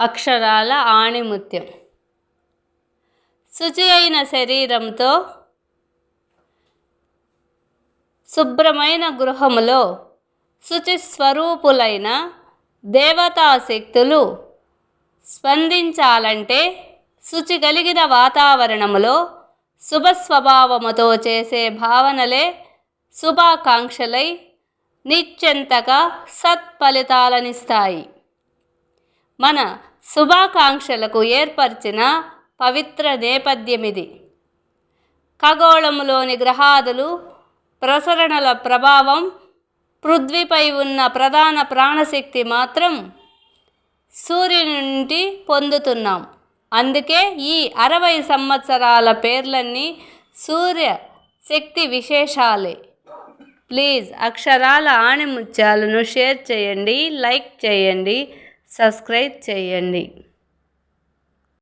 అక్షరాల ఆణిముత్యం. శుచి అయిన శరీరంతో శుభ్రమైన గృహములో శుచి స్వరూపులైన దేవతా శక్తులు స్పందించాలంటే శుచి కలిగిన వాతావరణములో శుభ స్వభావముతో చేసే భావనలే శుభాకాంక్షలై నిత్యంతగా సత్ఫలితాలనిస్తాయి. మన శుభాకాంక్షలకు ఏర్పరిచిన పవిత్ర నేపథ్యమిది. ఖగోళములోని గ్రహాదులు ప్రసరణల ప్రభావం పృథ్వీపై ఉన్న ప్రధాన ప్రాణశక్తి మాత్రం సూర్యుని నుండి పొందుతున్నాం. అందుకే ఈ అరవై సంవత్సరాల పేర్లన్నీ సూర్య శక్తి విశేషాలే. ప్లీజ్ అక్షరాల ఆణిముత్యాలను షేర్ చేయండి లైక్ చేయండి. సబ్స్క్రైబ్ చేయండి.